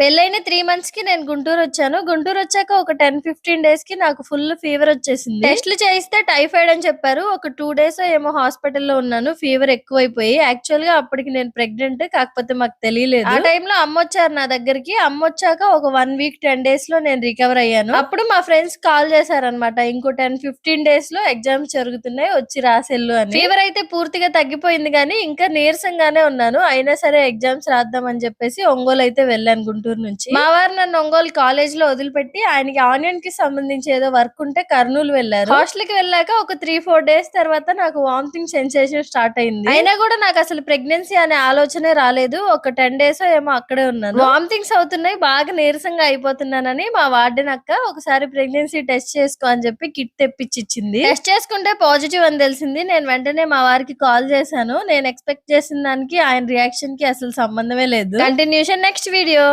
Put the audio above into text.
పెళ్ళైన త్రీ మంత్స్కి నేను గుంటూరు వచ్చాను. గుంటూరు వచ్చాక ఒక టెన్ ఫిఫ్టీన్ డేస్కి నాకు ఫుల్ ఫీవర్ వచ్చేసింది. టెస్ట్లు చేయిస్తే టైఫాయిడ్ అని చెప్పారు. ఒక టూ డేస్ ఏమో హాస్పిటల్లో ఉన్నాను. ఫీవర్ ఎక్కువైపోయి. యాక్చువల్గా అప్పటికి నేను ప్రెగ్నెంట్ కాకపోతే మాకు తెలియలేదు. ఆ టైంలో అమ్మ వచ్చారు నా దగ్గరికి. అమ్మ వచ్చాక ఒక వన్ వీక్ టెన్ డేస్లో నేను రికవర్ అయ్యాను. అప్పుడు మా ఫ్రెండ్స్ కాల్ చేశారనమాట ఇంకో టెన్ ఫిఫ్టీన్ డేస్లో ఎగ్జామ్స్ జరుగుతున్నాయి వచ్చి రాసెళ్ళు అని. ఫీవర్ అయితే పూర్తిగా తగ్గిపోయింది కానీ ఇంకా నీరసంగానే ఉన్నాను. అయినా సరే ఎగ్జామ్స్ రాద్దాం అని చెప్పేసి ఒంగోలు అయితే వెళ్ళాను గుంటూరు. నుంచి. మా వారు నన్ను ఒంగోలు కాలేజ్లో వదిలిపెట్టి ఆయనకి ఆనియన్కి సంబంధించి ఏదో వర్క్ ఉంటే కర్నూలు వెళ్ళారు. హాస్టల్కి వెళ్ళాక ఒక త్రీ ఫోర్ డేస్ తర్వాత నాకు వామిటింగ్ సెన్సేషన్ స్టార్ట్ అయింది. అయినా కూడా నాకు అసలు ప్రెగ్నెన్సీ అనే ఆలోచనే రాలేదు. ఒక టెన్ డేస్ ఏమో అక్కడే ఉన్నాను. వామిటింగ్స్ అవుతున్నాయి బాగా నీరసంగా అయిపోతున్నానని మా వార్డెన్ అక్క ఒకసారి ప్రెగ్నెన్సీ టెస్ట్ చేసుకో అని చెప్పి కిట్ తెప్పించి ఇచ్చింది. టెస్ట్ చేసుకుంటే పాజిటివ్ అని తెలిసింది. నేను వెంటనే మా వారికి కాల్ చేశాను. నేను ఎక్స్పెక్ట్ చేసిన దానికి ఆయన రియాక్షన్కి అసలు సంబంధమే లేదు. Continuation next video